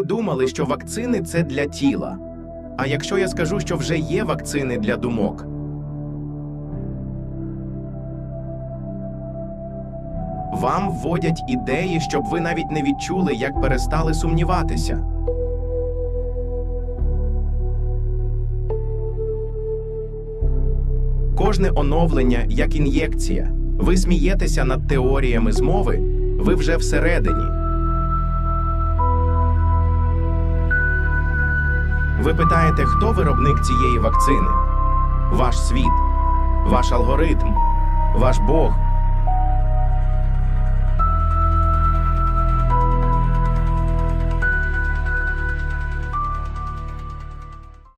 думали, що вакцини це для тіла. А якщо я скажу, що вже є вакцини для думок? Вам вводять ідеї, щоб ви навіть не відчули, як перестали сумніватися. Кожне оновлення як ін'єкція. Ви смієтеся над теоріями змови, ви вже всередині. Ви питаєте, хто виробник цієї вакцини? Ваш світ, ваш алгоритм, ваш Бог,